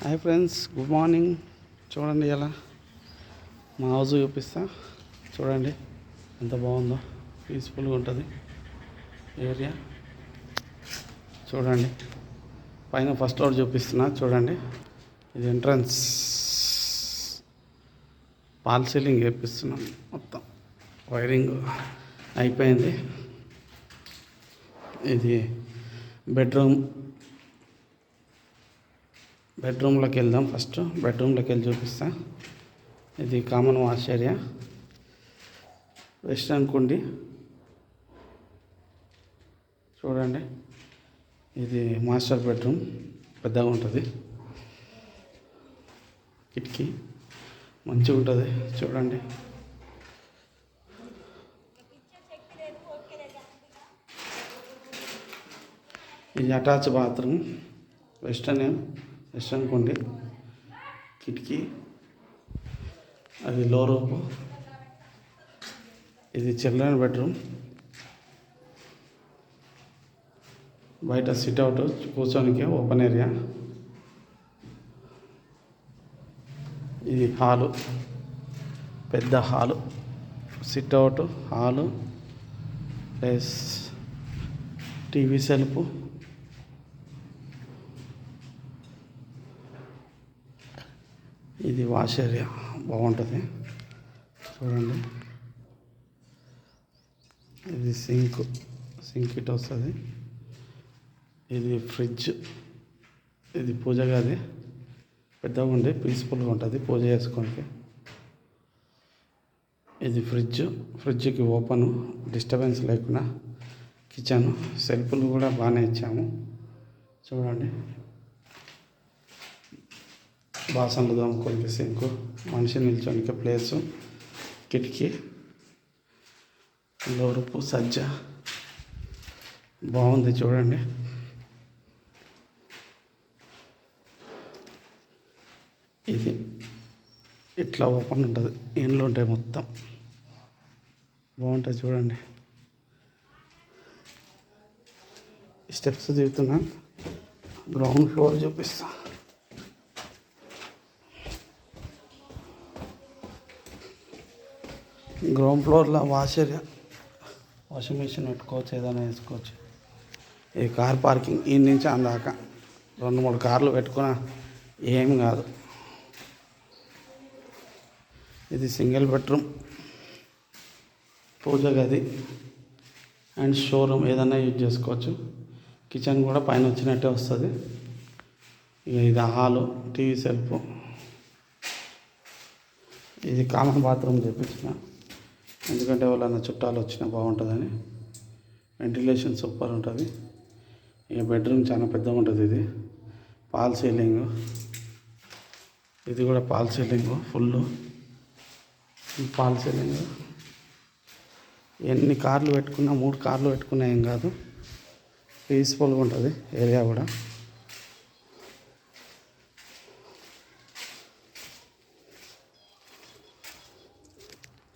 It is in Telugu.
హాయ్ ఫ్రెండ్స్ గుడ్ మార్నింగ్ చూడండి ఎలా? మా హౌస్ చూపిస్తా. చూడండి ఎంత బాగుందో. పీస్ఫుల్గా ఉంటుంది ఏరియా చూడండి పైన ఫస్ట్ ఫ్లోర్ చూపిస్తున్నా. చూడండి ఇది ఎంట్రన్స్ పాల్ సీలింగ్ వేపిస్తున్నాం మొత్తం. వైరింగ్ అయిపోయింది. ఇది బెడ్రూమ్ బెడ్రూమ్లోకి వెళ్దాం ఫస్ట్. బెడ్రూమ్లోకి వెళ్ళి చూపిస్తా. ఇది కామన్ వాష్ ఏరియా. వెస్ట్రన్ అనుకోండి చూడండి. ఇది మాస్టర్ బెడ్రూమ్. పెద్దగా ఉంటుంది. కిటికీ. మంచిగా ఉంటుంది. చూడండి. ఇది అటాచ్ బాత్రూమ్. వెస్టర్న్. వెస్టర్న్ కుండి కిటికీ అది లో రూపు ఇది చిల్డ్రన్ బెడ్రూమ్. బయట సిట్ అవుట్ కూర్చోనికి ఓపెన్ ఏరియా. ఇది హాలు పెద్ద hall. Sit out hall plus TV shelf ఇది వాష్ ఏరియా బాగుంటుంది. చూడండి. ఇది సింక్ సింక్ ఇట్ వస్తుంది. ఇది ఫ్రిడ్జ్. ఇది పూజ గది. పెద్దగా ఉండి పీస్ఫుల్గా ఉంటుంది పూజ చేసుకోనికి. ఇది ఫ్రిడ్జ్ ఫ్రిడ్జ్కి ఓపెన్ డిస్టర్బెన్స్ లేకుండా కిచెన్ సెల్ఫ్లు కూడా బాగానే ఇచ్చాము. చూడండి. బాసనలు తోముకోనికి సింకు మనిషి నిల్చోనికి ప్లేసు కిటికీ లోరుపు సజ్జ. బాగుంది చూడండి. ఇది ఇట్లా ఓపెన్ ఉంటుంది. ఇండ్లు ఉంటాయి మొత్తం. బాగుంటుంది చూడండి. స్టెప్స్ దిగుతున్నా. గ్రౌండ్ ఫ్లోర్ చూపిస్తాను గ్రౌండ్ ఫ్లోర్లో వాష్ వాషింగ్ మిషన్ పెట్టుకోవచ్చు ఏదైనా వేసుకోవచ్చు. ఈ కార్ పార్కింగ్ ఈ నుంచి అందాక రెండు మూడు కార్లు పెట్టుకున్నా ఏం కాదు. ఇది సింగిల్ బెడ్రూమ్ పూజ గది అండ్ షోరూమ్ ఏదైనా యూజ్ చేసుకోవచ్చు. కిచెన్ కూడా పైన వచ్చినట్టే వస్తుంది. ఇక ఇది హాలు టీవీ సెల్ఫ్. ఇది కామన్ బాత్రూమ్ చేపించిన. ఎందుకంటే వాళ్ళన్న చుట్టాలు వచ్చినా బాగుంటుందని. వెంటిలేషన్ సూపర్ ఉంటుంది. ఇక బెడ్రూమ్ చాలా పెద్దగా ఉంటుంది ఇది. పాల్ సీలింగ్ ఇది కూడా false ceiling full false ceiling ఎన్ని కార్లు పెట్టుకున్నా మూడు కార్లు పెట్టుకున్నా ఏం కాదు. పీస్ఫుల్గా ఉంటుంది ఏరియా కూడా.